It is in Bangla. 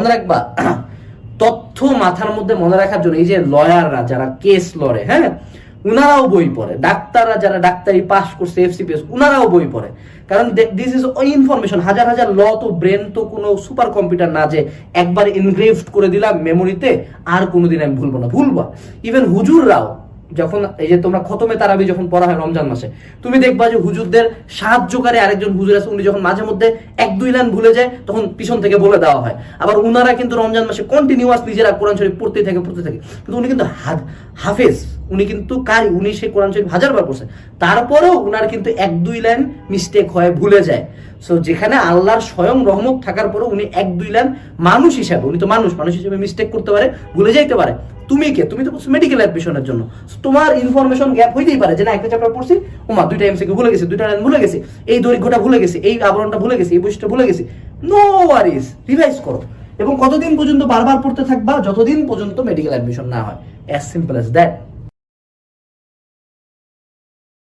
মনে রাখবা, তথ্য মাথার মধ্যে মনে রাখার জন্য এই যে লয়াররা যারা কেস লড়ে হ্যাঁ? উনারাও বই পড়ে। ডাক্তাররা যারা ডাক্তারি পাস করছে এফসিপিএস উনারাও বই পড়ে। কারণ দিস ইজ ইনফরমেশন হাজার হাজার ল তো ব্রেন তো কোনো সুপার কম্পিউটার না যে একবার ইনগ্রেভড করে দিলাম মেমোরিতে আর কোনোদিন আমি ভুলবো না। ভুলবা। ইভেন হুজুররাও যখন এই যে তোমরা খতমে তারাবি যখন পড়া হয় রমজান মাসে, তুমি দেখবা যে হুজুরদের সাহায্যকারী আরেকজন হুজুর আছে, উনি যখন মাঝে মধ্যে এক দুই লাইন ভুলে যায়, তখন পিছন থেকে বলে দেওয়া হয়। আবার উনারা কিন্তু রমজান মাসে কন্টিনিউয়াস নিজেরা কোরআন শরীফ পড়তে থাকে পড়তে থাকে। কিন্তু উনি কিন্তু হাফেজ। উনি কিন্তু কারি, উনি সে কোরআন শরীফ হাজার বার পড়ছে। তারপরেও উনার কিন্তু এক দুই লাইন মিস্টেক হয়, ভুলে যায়। সো যেখানে আল্লাহর স্বয়ং রহমত থাকার পরেও উনি এক, দুই লাইন মানুষ হিসাবে, উনি তো মানুষ মানুষ হিসেবে মিস্টেক করতে পারে, ভুলে যাইতে পারে। তুমি কে? তুমি তো মেডিকেল অ্যাডমিশনের জন্য। তোমার ইনফরমেশন গ্যাপ হইতেই পারে যে না, একটা চ্যাপ্টার পড়ছি ওমা দুইটা এমসিকিউ ভুলে গেছি, দুইটা লাইন ভুলে গেছি, এই দৈর্ঘ্যটা ভুলে গেছি, এই আবরণটা ভুলে গেছি, এই বৈশিষ্ট্যটা ভুলে গেছি। নো ওয়ারিজ রিভাইজ করো। এবং কতদিন পর্যন্ত বারবার পড়তে থাকবা? যতদিন পর্যন্ত মেডিকেল অ্যাডমিশন না হয়। As simple as that